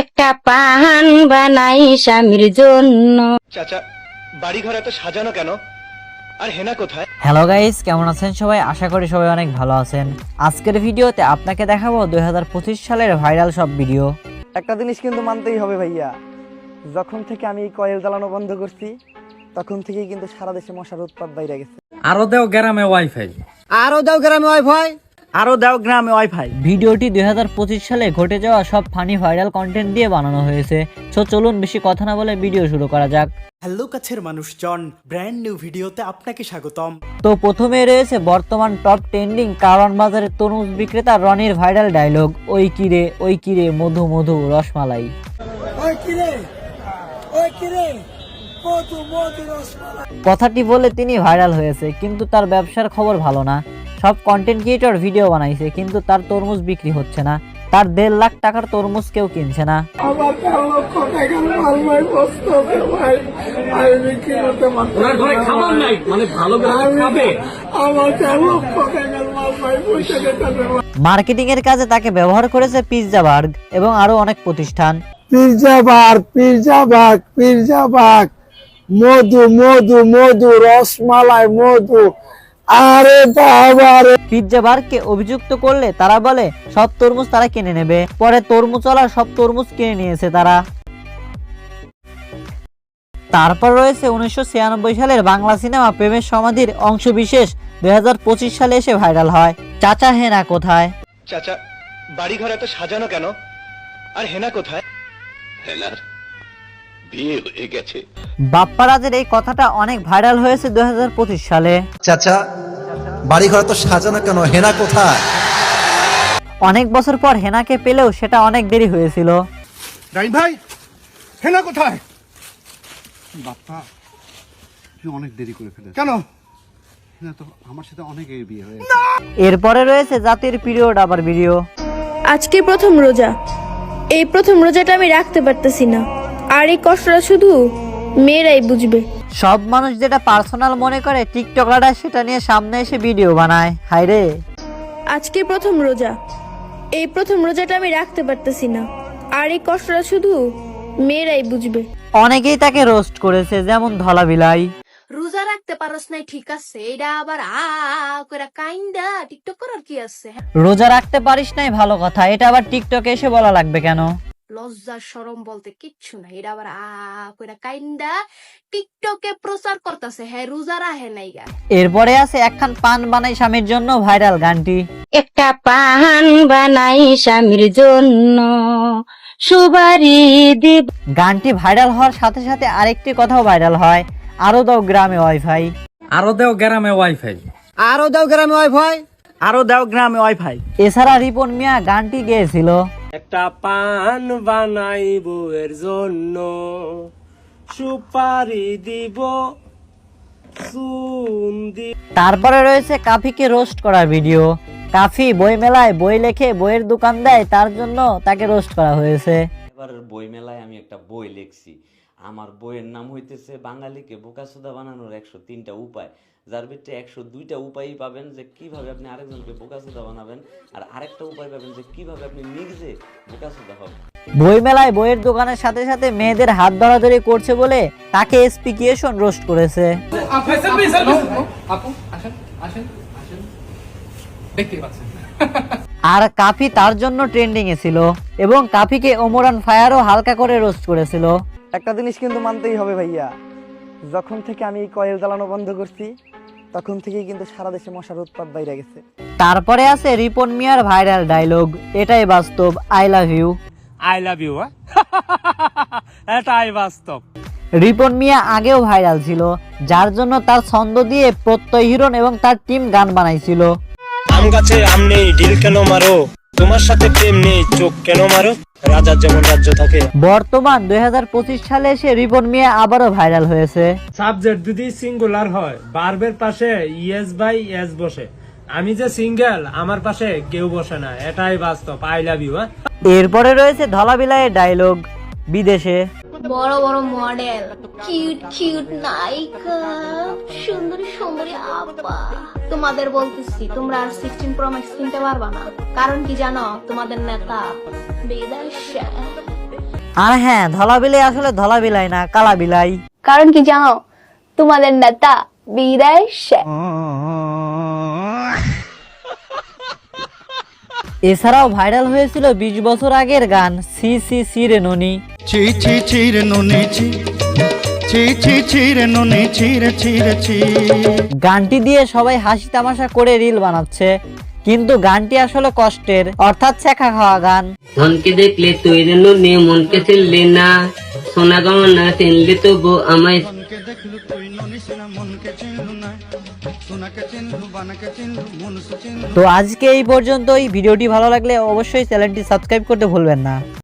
একটা পান বানাই স্বামীর জন্য। চাচা বাড়ি ঘর এত সাজানো কেন? আর হেনা কোথায়? হ্যালো গাইস কেমন আছেন সবাই? আশা করি সবাই অনেক ভালো আছেন। আজকের ভিডিওতে আপনাকে দেখাবো দুই হাজার পঁচিশ সালের ভাইরাল সব ভিডিও। একটা জিনিস কিন্তু মানতেই হবে ভাইয়া। যখন থেকে আমি এই কয়েল জ্বালানো বন্ধ করছি তখন থেকেই কিন্তু সারা দেশে মশার উৎপাত বাইরে গেছে। আরও দেও গ্রামে ওয়াইফাই আরও দাও গ্রামে ওয়াইফাই আরও দাও গ্রামে ওয়াইফাই ভিডিওটি দু হাজার পঁচিশ সালে ঘটে যাওয়া সব ফানি ভাইরাল কন্টেন্ট দিয়ে বানানো হয়েছে। সো চলুন বেশি কথা না বলে ভিডিও শুরু করা যাক। হ্যালো কাছের মানুষজন ব্র্যান্ড নিউ ভিডিওতে আপনাকে স্বাগতম। তো প্রথমে রয়েছে বর্তমান টপ ট্রেন্ডিং কারণ বাজারের তরমুজ বিক্রেতা রনির ভাইরাল ডায়লগ ওই কিরে ওই কিরে মধু মধু রসমালাই। ওই কিরে ওই কিরে মধু মধু রসমালাই। কথাটি বলে তিনি ভাইরাল হয়েছে কিন্তু তার ব্যবসার খবর ভালো না। সব কন্টেন্ট ক্রিয়েটর ভিডিও বানাইছে কিন্তু তার তরমুজ বিক্রি হচ্ছে না। তার দেড় লাখ টাকার তরমুজ কেউ কিনছে না। না মানে মার্কেটিং এর কাজে তাকে ব্যবহার করেছে পিৎজা বার্গ এবং আরও অনেক প্রতিষ্ঠান। Pizza burg pizza burg pizza burg মধু মধু মধু রসমালাই মধু। আরে বাবা রে পিৎজা বার্গকে অভিযুক্ত করলে তারা বলে সব তরমুজ তারা কিনে নেবে। পরে তরমুজওয়ালা সব তরমুজ কিনে নিয়েছে তারা। তারপর রয়েছে উনিশশো ছিয়ানব্বই সালের বাংলা সিনেমা প্রেমের সমাধির অংশ বিশেষ। দু হাজার পঁচিশ সালে এসে ভাইরাল হয়। চাচা হেনা কোথায়? চাচা বাড়ি ঘর এত সাজানো কেন? আর হেনা কোথায়? হেনার বিয়ে হয়ে গেছে। বাপ্পারাজের এই কথাটা অনেক ভাইরাল হয়েছে দু হাজার পঁচিশ সালে। চাচা বাড়ি ঘর তো সাজানো কেন? হেনা কোথায়? অনেক বছর পর হেনাকে পেলেও সেটা অনেক দেরি হয়েছিল। ডাইন ভাই হেনা কোথায়? বাপ্পা তুই অনেক দেরি করে ফেলে কেন? হেনা তো আমার সাথে অনেক বিয়ে হয়ে গেছে। এরপরে রয়েছে জাতির পিরিয়ড আবার ভিডিও। আজকে প্রথম রোজা। এই প্রথম রোজাটা আমি রাখতে পারতেছি না। আর এই কষ্টটা শুধু মেয়েরাই বুঝবে। সব মানুষ যেটা পার্সোনাল মনে করে টিকটকাররা সেটা নিয়ে সামনে এসে ভিডিও বানায়। হাইরে আজকে প্রথম রোজা। এই প্রথম রোজাটা আমি রাখতে পারতেছি না। আর এই কষ্টটা শুধু মেয়েরাই বুঝবে। অনেকেই তাকে রোস্ট করেছে যেমন ধলা বিলাই রোজা রাখতে পারস নাই ঠিক আছে। এটা আবার আ করে কাইন্ডা টিকটক করার কি আছে? রোজা রাখতে পারিস নাই ভালো কথা। এটা আবার টিকটকে এসে বলা লাগবে কেন? লজ্জা শরম বলতে কিচ্ছু নাই। এটা আবার আ করে কাইন্ডা টিকটকে প্রচার করতেছে। হ্যাঁ রোজা রাহে নাই গা। এরপরে আছে একখান পান বানাই স্বামীর জন্য ভাইরাল গানটি। একটা পান বানাই স্বামীর জন্য সুবারি দিব গানটি ভাইরাল হওয়ার সাথে সাথে আরেকটি কথাও ভাইরাল হয়। আরও দাও গ্রামে ওয়াইফাই। আরও দেও গ্রামে ওয়াইফাই। আরও দাও গ্রামে ওয়াইফাই। আরও দাও গ্রামে ওয়াইফাই। এছাড়া রিপন মিয়া গানটি গেয়েছিল। একটা পান বানাই বউয়ের জন্য। সুপারি দিব তারপরে রয়েছে কাফিকে রোস্ট করার ভিডিও। কাফি বই মেলায় বই লেখে বইয়ের দোকান দেয় তার জন্য তাকে রোস্ট করা হয়েছে। এবার বই মেলায় আমি একটা বই লিখছি। আমার বইয়ের নাম হইতেছে বাঙালিকে বোকাসোদা বানানোর একশো তিনটা উপায়। যার ভিতরে একশো দুইটা উপায়ই পাবেন যে কীভাবে আপনি আরেকজনকে বোকাসোদা বানাবেন আর আরেকটা উপায় পাবেন যে কীভাবে আপনি নিজে বোকাসোদা হবেন। বই মেলায় বইয়ের দোকানের সাথে সাথে মেয়েদের হাত ধরাধরি করছে বলে তাকে স্পিকিয়েশন রোস্ট করেছে। আর কাফি তার জন্য ট্রেন্ডিং এ ছিল এবং কাফিকে ওমরান ফায়ারও হালকা করে রোস্ট করেছিল। একটা জিনিস কিন্তু মানতেই হবে ভাইয়া। যখন থেকে আমি এই কয়েল জ্বালানো বন্ধ করছি তখন থেকেই কিন্তু সারা দেশে মশার উৎপাত বাইরে গেছে। তারপরে আছে রিপন মিয়ার ভাইরাল ডায়লগ এটাই বাস্তব I love you I love you এটাই বাস্তব। রিপন মিয়া আগেও ভাইরাল ছিল যার জন্য তার ছন্দ দিয়ে প্রত্যয় হিরণ এবং তার টিম গান বানাইছিল। আম গাছে আম নেই ডিল কেন মারো? তোমার সাথে প্রেম নেই চোখ কেন মারো? রাজার যেমন রাজ্য থাকে। বর্তমান দুই সালে এসে রিপন মিয়া আবারও ভাইরাল হয়েছে। সাবজেক্ট যদি সিঙ্গুলার হয় বার্বের পাশে ইয়েস বাই এস বসে। আমি যে সিঙ্গেল আমার পাশে কেউ বসে না। এটাই বাস্তব। আই লাভ ইউ হ্যাঁ? এরপরে রয়েছে ধলা বিলায়ের ডায়লগ বিদেশে। বড় বড় মডেল কিউট কিউট নায়িকা সুন্দরী সুন্দরী আপা তোমাদের বলতেছি তোমরা আর সিক্সটিন প্রো ম্যাক্স কিনতে পারবা না। কারণ কি জানো তোমাদের নেতা বিদেশে আর হ্যাঁ ধলা বিলাই আসলে ধলা বিলাই না কালা বিলাই। কারণ কি জানো তোমাদের নেতা বিদেশে এছাড়াও ভাইরাল হয়েছিল বিশ বছর আগের গান সি সি সি রে ননি। ছি ছি ছি রে নুনি ছি। গানটি দিয়ে সবাই হাসি তামাশা করে রিল বানাচ্ছে কিন্তু গানটি আসলে কষ্টের। অর্থাৎ ছেঁকা খাওয়া গান। ধনকে দেখলে তুই নুনি মনকে চিনলি না। সোনা আমায় চিনলু না। চিনলু বানাকে চিনলু। তো আজকে এই পর্যন্তই। ভিডিওটি ভালো লাগলে অবশ্যই চ্যানেলটি সাবস্ক্রাইব করতে ভুলবেন না।